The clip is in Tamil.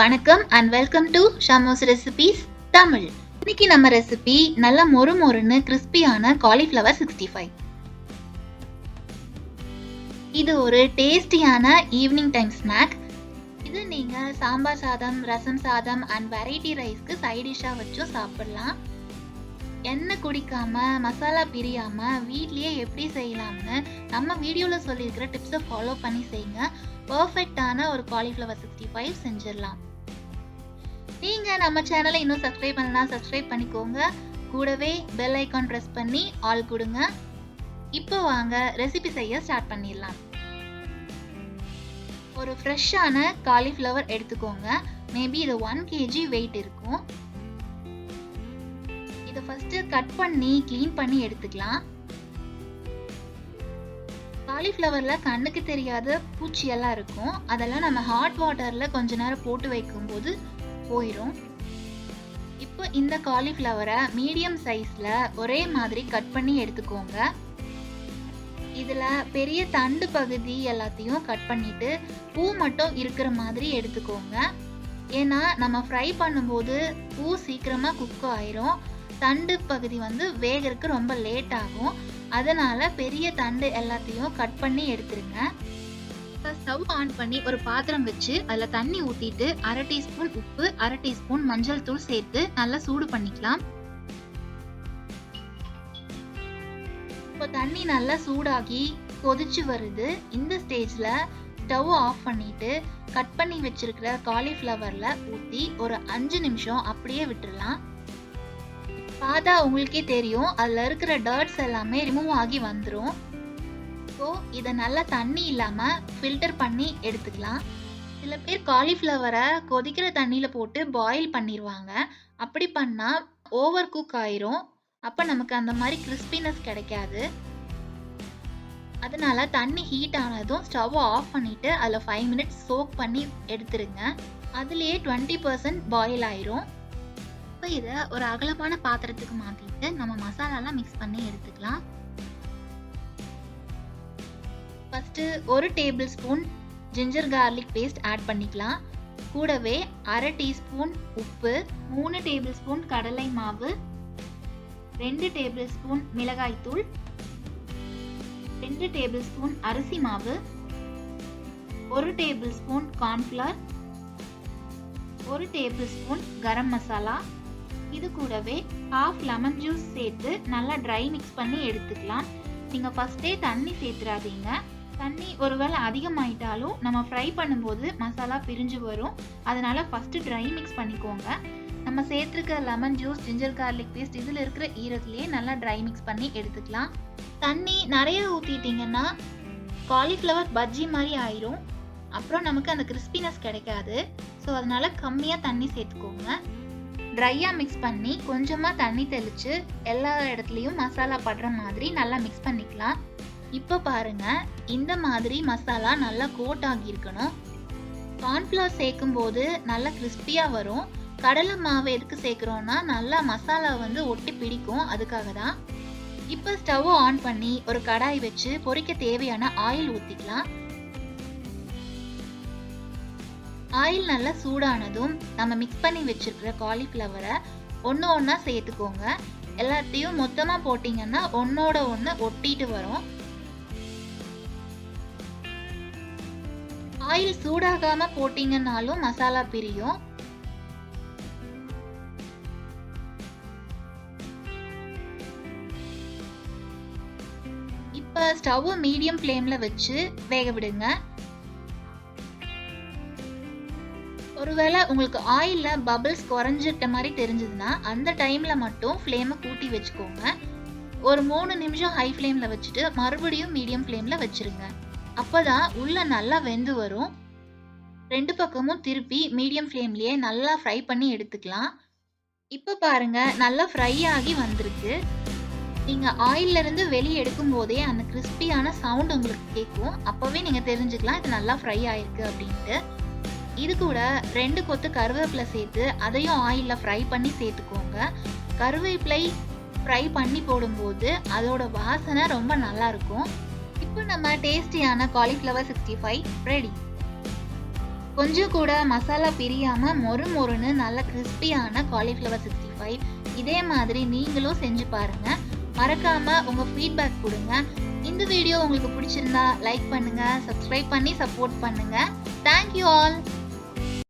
வணக்கம் and welcome to Shamo's recipes Tamil. இன்னைக்கு நம்ம ரெசிபி நல்ல மொறு மொறுன்னு கிறிஸ்பியான காலிஃப்ளவர் சிக்ஸ்டி ஃபைவ் இது ஒரு டேஸ்டியான ஈவினிங் டைம் ஸ்நாக் இது நீங்கள் சாம்பார் சாதம் ரசம் சாதம் அண்ட் வெரைட்டி ரைஸ்க்கு சைடிஷாக வச்சும் சாப்பிடலாம். எண்ணெய் குடிக்காம மசாலா பிரியாம வீட்லயே எப்படி செய்யலாம்னு நம்ம வீடியோவில் சொல்லியிருக்கிற டிப்ஸை ஃபாலோ பண்ணி செய்யுங்க பர்ஃபெக்டான ஒரு காலிஃப்ளவர் சிக்ஸ்டி ஃபைவ் செஞ்சிடலாம். நீங்கள் நம்ம சேனலை இன்னும் சப்ஸ்கிரைப் பண்ணலாம் சப்ஸ்கிரைப் பண்ணிக்கோங்க. கூடவே பெல் ஐக்கான் ப்ரெஸ் பண்ணி ஆல் கொடுங்க. இப்போ வாங்க ரெசிபி செய்ய ஸ்டார்ட் பண்ணிடலாம். ஒரு ஃப்ரெஷ்ஷான காலிஃப்ளவர் எடுத்துக்கோங்க. மேபி இது ஒன் கேஜி வெயிட் இருக்கும். இதை ஃபஸ்ட்டு கட் பண்ணி க்ளீன் பண்ணி எடுத்துக்கலாம். காலிஃப்ளவரில் கண்ணுக்கு தெரியாத பூச்சியெல்லாம் இருக்கும். அதெல்லாம் நம்ம ஹாட் வாட்டரில் கொஞ்ச நேரம் போட்டு வைக்கும்போது போயிடும் இப்போ இந்த காலிஃப்ளவரை மீடியம் சைஸில் ஒரே மாதிரி கட் பண்ணி எடுத்துக்கோங்க. இதில் பெரிய தண்டு பகுதி எல்லாத்தையும் கட் பண்ணிட்டு பூ மட்டும் இருக்கிற மாதிரி எடுத்துக்கோங்க. ஏன்னா நம்ம ஃப்ரை பண்ணும்போது பூ சீக்கிரமாக குக் ஆயிரும். தண்டு பகுதி வந்து வேகிறதுக்கு ரொம்ப லேட் ஆகும். அதனால் பெரிய தண்டு எல்லாத்தையும் கட் பண்ணி எடுத்துருங்க. ஸ்டவ் ஆன் பண்ணி ஒரு பாத்திரம் வச்சு அதில் தண்ணி ஊற்றிட்டு அரை டீஸ்பூன் உப்பு அரை டீஸ்பூன் மஞ்சள் தூள் சேர்த்து நல்லா சூடு பண்ணிக்கலாம். இப்போ தண்ணி நல்லா சூடாகி கொதிச்சு வருது. இந்த ஸ்டேஜில் ஸ்டவ் ஆஃப் பண்ணிட்டு கட் பண்ணி வச்சிருக்கிற காலிஃப்ளவரில் ஊற்றி ஒரு அஞ்சு நிமிஷம் அப்படியே விட்டுடலாம் பார்த்தா உங்களுக்கே தெரியும் அதில் இருக்கிற டர்ட்ஸ் எல்லாமே ரிமூவ் ஆகி வந்துடும் ஸோ இதை நல்லா தண்ணி இல்லாமல் ஃபில்டர் பண்ணி எடுத்துக்கலாம். சில பேர் காலிஃப்ளவரை கொதிக்கிற தண்ணியில் போட்டு பாயில் பண்ணிடுவாங்க அப்படி பண்ணால் ஓவர் குக் ஆயிரும். அப்போ நமக்கு அந்த மாதிரி கிறிஸ்பினஸ் கிடைக்காது. அதனால தண்ணி ஹீட் ஆனதும் ஸ்டவ்வை ஆஃப் பண்ணிவிட்டு அதில் ஃபைவ் மினிட்ஸ் சோக் பண்ணி எடுத்துருங்க. அதுலேயே டுவெண்ட்டி பர்சன்ட் பாயில் ஆயிரும். இப்போ இதை ஒரு அகலமான பாத்திரத்துக்கு மாற்றிட்டு நம்ம மசாலாலாம் மிக்ஸ் பண்ணி எடுத்துக்கலாம். ஃபஸ்ட்டு ஒரு tablespoon ginger garlic paste add பண்ணிக்கலாம். கூடவே அரை டீஸ்பூன் உப்பு மூணு டேபிள் ஸ்பூன் கடலை மாவு ரெண்டு டேபிள் ஸ்பூன் மிளகாய்த்தூள் ரெண்டு டேபிள் ஸ்பூன் அரிசி மாவு ஒரு டேபிள் ஸ்பூன் கார்ன்ஃப்ளவர் ஒரு டேபிள் ஸ்பூன் கரம் மசாலா இது கூடவே ஹாஃப் லெமன் ஜூஸ் சேர்த்து நல்லா ட்ரை மிக்ஸ் பண்ணி எடுத்துக்கலாம். நீங்கள் ஃபஸ்ட்டே தண்ணி சேர்த்துறாதீங்க. தண்ணி ஒருவேளை அதிகமாயிட்டாலும் நம்ம ஃப்ரை பண்ணும்போது மசாலா பிரிஞ்சு வரும். அதனால் ஃபஸ்ட்டு ட்ரை மிக்ஸ் பண்ணிக்கோங்க. நம்ம சேர்த்துருக்க lemon juice ginger garlic paste இதில் இருக்கிற ஈரத்துலேயே நல்லா ட்ரை மிக்ஸ் பண்ணி எடுத்துக்கலாம். தண்ணி நிறைய ஊற்றிட்டிங்கன்னா காலிஃப்ளவர் பஜ்ஜி மாதிரி ஆயிரும். அப்புறம் நமக்கு அந்த கிறிஸ்பினஸ் கிடைக்காது. ஸோ அதனால் கம்மியாக தண்ணி சேர்த்துக்கோங்க. ட்ரையாக மிக்ஸ் பண்ணி கொஞ்சமாக தண்ணி தெளித்து எல்லா இடத்துலையும் மசாலா படுற மாதிரி நல்லா மிக்ஸ் பண்ணிக்கலாம். இப்போ பாருங்க இந்த மாதிரி மசாலா நல்லா கோட் ஆகியிருக்கணும். கார்ன்ஃப்ளவர் சேர்க்கும் போது நல்லா கிறிஸ்பியாக வரும். கடலை மாவு எதுக்கு சேர்க்குறோன்னா நல்லா மசாலா வந்து ஒட்டி பிடிக்கும் அதுக்காக தான். இப்போ ஸ்டவ்வை ஆன் பண்ணி ஒரு கடாய் வச்சு பொரிக்க தேவையான ஆயில் ஊற்றிக்கலாம் ஆயில் நல்லா சூடானதும் நம்ம மிக்ஸ் பண்ணி வச்சுருக்கிற காலிஃப்ளவரை ஒன்று ஒன்றா சேர்த்துக்கோங்க. எல்லாத்தையும் மொத்தமாக போட்டிங்கன்னா ஒன்றோட ஒன்று ஒட்டிட்டு வரும். ஆயில் சூடாகாமல் போட்டிங்கன்னாலும் மசாலா பிரியும். இப்போ ஸ்டவ் மீடியம் ஃப்ளேமில் வச்சு வேக விடுங்க. ஒருவேளை உங்களுக்கு ஆயிலில் பபிள்ஸ் குறைஞ்சிட்ட மாதிரி தெரிஞ்சதுன்னா அந்த டைமில் மட்டும் ஃப்ளேமை கூட்டி வச்சுக்கோங்க. ஒரு மூணு நிமிஷம் ஹை ஃப்ளேமில் வச்சுட்டு மறுபடியும் மீடியம் ஃப்ளேமில் வச்சுருங்க. அப்போ தான் உள்ளே நல்லா வெந்து வரும். ரெண்டு பக்கமும் திருப்பி மீடியம் ஃப்ளேம்லேயே நல்லா ஃப்ரை பண்ணி எடுத்துக்கலாம். இப்போ பாருங்கள் நல்லா ஃப்ரை ஆகி வந்திருக்கு. நீங்கள் ஆயிலிருந்து வெளியே எடுக்கும் போதே அந்த கிறிஸ்பியான சவுண்ட் உங்களுக்கு கேட்கும். அப்போவே நீங்கள் தெரிஞ்சுக்கலாம் இது நல்லா ஃப்ரை ஆயிருக்கு அப்படின்ட்டு. இது கூட ரெண்டு கொத்து கருவேப்பிலை சேர்த்து அதையும் ஆயிலில் ஃப்ரை பண்ணி சேர்த்துக்கோங்க. கருவேப்பிலை ஃப்ரை பண்ணி போடும்போது அதோட வாசனை ரொம்ப நல்லா இருக்கும். இப்போ நம்ம டேஸ்டியான காலிஃப்ளவர் சிக்ஸ்டி ஃபைவ் ரெடி கொஞ்சம் கூட மசாலா பிரியாமல் மொறு மொறுன்னு நல்ல கிறிஸ்பியான காலிஃப்ளவர் சிக்ஸ்டி ஃபைவ் இதே மாதிரி நீங்களும் செஞ்சு பாருங்கள் மறக்காமல் உங்கள் ஃபீட்பேக் கொடுங்க. இந்த வீடியோ உங்களுக்கு பிடிச்சிருந்தா லைக் பண்ணுங்கள் சப்ஸ்கிரைப் பண்ணி சப்போர்ட் பண்ணுங்கள் தேங்க்யூ ஆல்